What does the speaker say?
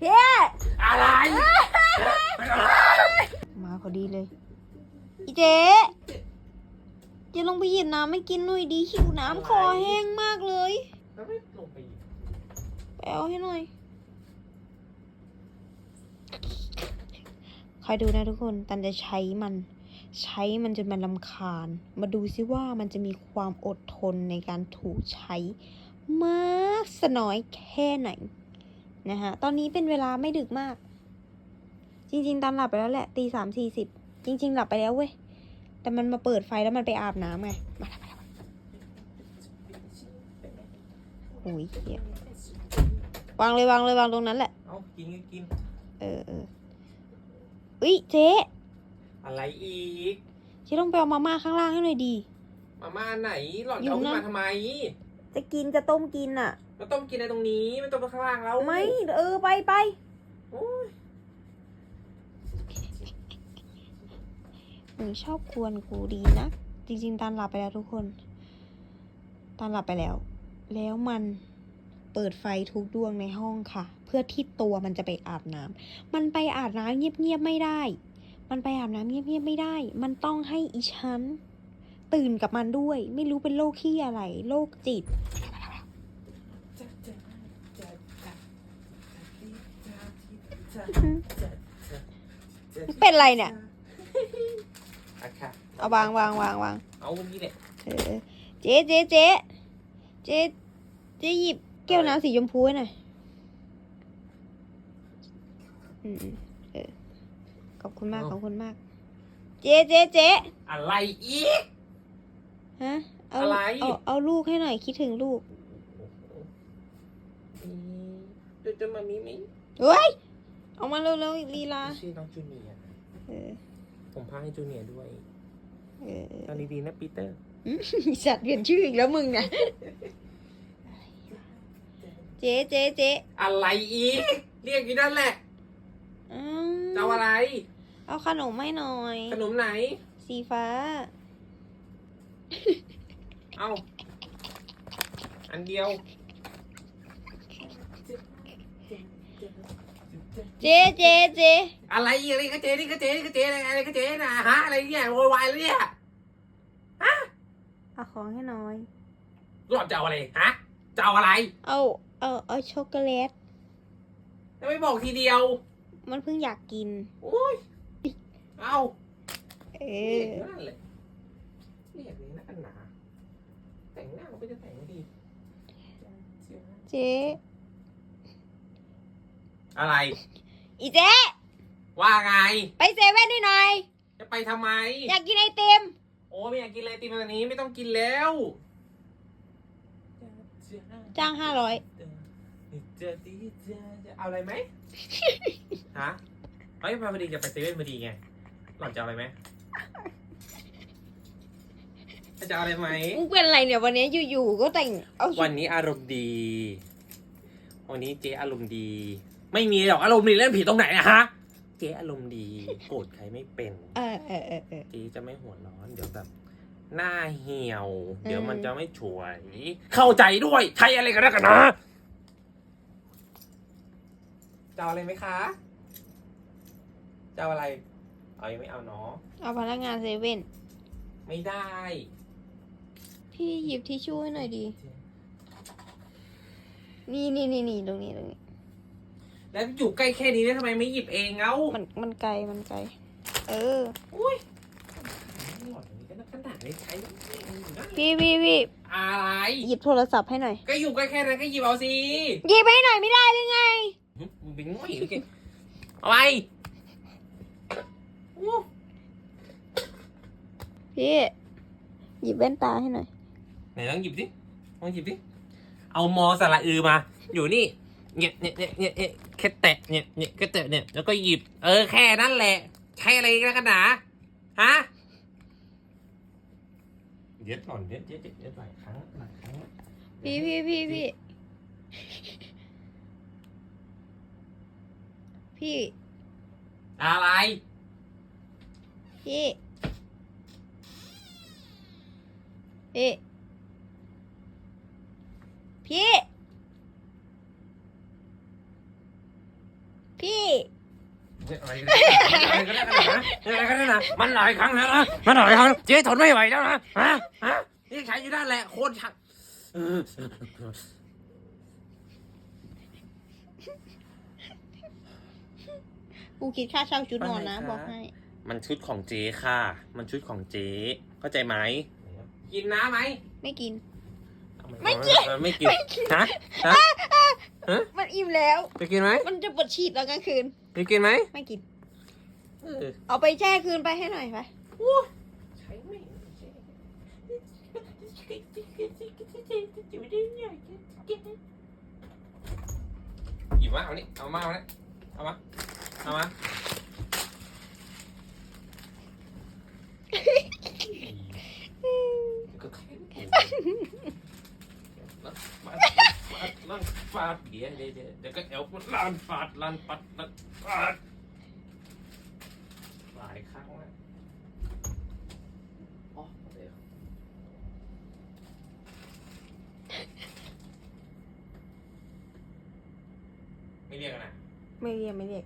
พี่อะไรมาพอดีเลย อีเจ๊เจะลงไปหยิบน้ำไม่กินหน่อยดีหิวน้ำคอแห้งมากเลยแล้วไม่ลงไปอีกไปเอาให้หน่อย คอยดูนะทุกคน ตันจะใช้มัน ใช้มันจนมันลำคาญ มาดูซิว่ามันจะมีความอดทนในการถูกใช้ มากสน้อยแค่ไหน นะฮะตอนนี้เป็นเวลาไม่ดึกมาก จริง ๆตันหลับไปแล้วแหละตีสามสี่สิบจริง ๆ หลับไปแล้วเว้ย แต่มันมาเปิดไฟแล้วมันไปอาบน้ำไงมาแล้วมาแล้วโอ้ยเหี้ยวางเลยวางเลยวางตรงนั้นแหละ เอากินก็กิน เออเอออุ้ยเจ๊อะไรอีก เจ๊ต้องไปเอามาม่าข้างล่างให้หน่อยดี มาม่าไหนหล่อนจะเอาขึ้นมาทำไม จะกินจะต้มกินอะ มันต้องกินในตรงนี้ มันต้องไปข้างล่างแล้วไม่เออไปไปโอ้ยมึงชอบควรกูดีนะ จริงๆตานหลับไปแล้วทุกคน ตานหลับไปแล้ว แล้วมันเปิดไฟทุกดวงในห้องค่ะ เพื่อที่ตัวมันจะไปอาบน้ำมันไปอาบน้ำเงียบๆไม่ได้ มันไปอาบน้ำเงียบๆไม่ได้ มันต้องให้อีฉันตื่นกับมันด้วย ไม่รู้เป็นโรคขี้อะไร โรคจิต เป็นไรเนี่ย อะค่ะเอาวางวางวางวางเอาวันนี้แหละเออเจ๊เจ๊เจ๊เจ๊เจ๊หยิบแก้วน้ำสีชมพูให้หน่อยอืมอืมเออขอบคุณมากขอบคุณมาก เจ๊เจ๊เจ๊อะไรอีก ฮะเอาอะไร เอาเอาลูกให้หน่อยคิดถึงลูกอืมเดี๋ยวจะมามีไหมเฮ้ย เอามาเร็วๆลีลาชื่อน้องจูเนียร์เออผมพาให้จูเนียร์ด้วยเออเออตอนดีๆนะปีเตอร์อีสัตว์เปลี่ยนชื่ออีกแล้วมึงเนี่ยเจ๊เจ๊เจ๊อะไรอีก เรียกอยู่นั่นแหละอืจะเอามอะไร เอาขนมให้หน่อย ขนมไหน สีฟ้า เอาอันเดียว เจ๊เจ๊เจ๊อะไรอีกอะไรก็เจนี่ก็เจนี่ก็เจอะไรอะไรก็เจนะฮะอะไรเนี่ยโวยวายเลยเนี่ยเอาของให้หน่อยหล่อนจะเอาอะไรฮะจะเอาอะไร เอาเอาเอาช็อกโกแลตจะไม่บอกทีเดียว มันเพิ่งอยากกินโอ้ยเอาเอเรียอกนั่นเลยเรียกนี้นะอันหนาแต่งหน้าเขาไม่ได้แต่งไม่ดีเจ๊ อะไร อีเจ๊ว่าไง ไปเซเว่นให้หน่อย จะไปทำไม อยากกินไอติม โอ้ไม่อยากกินอะไรตีมันนี้ไม่ต้องกินแล้วจ้างห้าร้อยจะดีจะจะเอาอะไรไหมฮะเฮ้ยพอดีจะไปเซเว่นพอดีไงหล่อนจะเอาอะไรไหมจะเอาอะไรไหมมึงเป็นอะไรเนี่ยวันนี้อยู่ๆก็แต่ง เอาชุวัดนนี้อารมณ์ดี วันนี้เจ๊อารมณ์ดี ไม่มีหรอกอารมณ์ดีเล่นผีตรงไหนอะฮะ เจ๊อารมณ์ดีโกรธใครไม่เป็นเออเออเออเออ เจ๊จะไม่หัวร้อน เดี๋ยวแบบหน้าเหี่ยว เดี๋ยวอืมมันจะไม่ฉวย เข้าใจด้วยใช้อะไรกันนะกันนะจะเอาอะไรไหมคะจะเอาอะไรเอายังไม่เอาเนาะเอาพนักงานเซเว่นไม่ได้ พี่หยิบทิชชู่ให้หน่อยดี นี่นี่นี่นี่ตรงนี้ตรงนี้ แล้วอยู่ใกล้แค่นี้แล้วทำไมไม่หยิบเองเอ้ามันมันไกลมันไกล เออ อุ้ยหล่อนอย่างนี้ก็น่าขนาดไม่ใช้พี่พี่พี่อะไรหยิบโทรศัพท์ให้หน่อย ก็อยู่ใกล้แค่นั้นก็หยิบเอาสิหยิบให้หน่อยไม่ได้หรือไงหึมึงเป็นง่อยหรือไงเอาไปอู้พี่หยิบแว่นตาให้หน่อยไหนลองหยิบดิลองหยิบดิเอามอสระอือมา อยู่นี่ เนี่ยเนี่ยเนี่ยเนี่ยเนี่ยแค่แตะเนี่ยเนี่ยแค่แตะเนี่ยแล้วก็หยิบ เออแค่นั้นแหละ ใช้อะไรกันหนาฮะเย็ดหล่อนเย็ดเย็ดเย็ดเย็ดหลายครั้งหลายครั้งพี่พี่พี่พี่พี่ อะไร พี่ พี่ พี่ พี่อะไรกันอะไรกันนะอะไรกันนะมันหลายครั้งแล้วนะมันหลายครั้งเจ๊ทนไม่ไหวแล้วนะฮะฮะนี่ใช้อยู่นั่นแหละโคตรชักเออกูคิดค่าเช่าชุดนอนนะบอกให้ มันชุดของเจ๊ค่ะ มันชุดของเจ๊เข้าใจไหมกินน้ำไหม ไม่กิน ไม่กิน ไม่กินฮะฮะมันอิ่มแล้ว จะกินไหมมันจะปวดฉีดแล้วกลางคืน จะกินไหมไม่กินเออเอาไปแช่คืนไปให้หน่อยไปใช้ไม่หยิบมาเอานี่เอามาเอานี่เอามาเอามาก็แค่ลั่น ฟาดเดี๋ยวเดี๋ยวเดี๋ยวก็เอวลั่นฟาดลั่นปัดลั่นฟาดหลายครั้งแล้วอ๋อเดี๋ยวไม่เรียกกันนะไม่เรียกไม่เรียก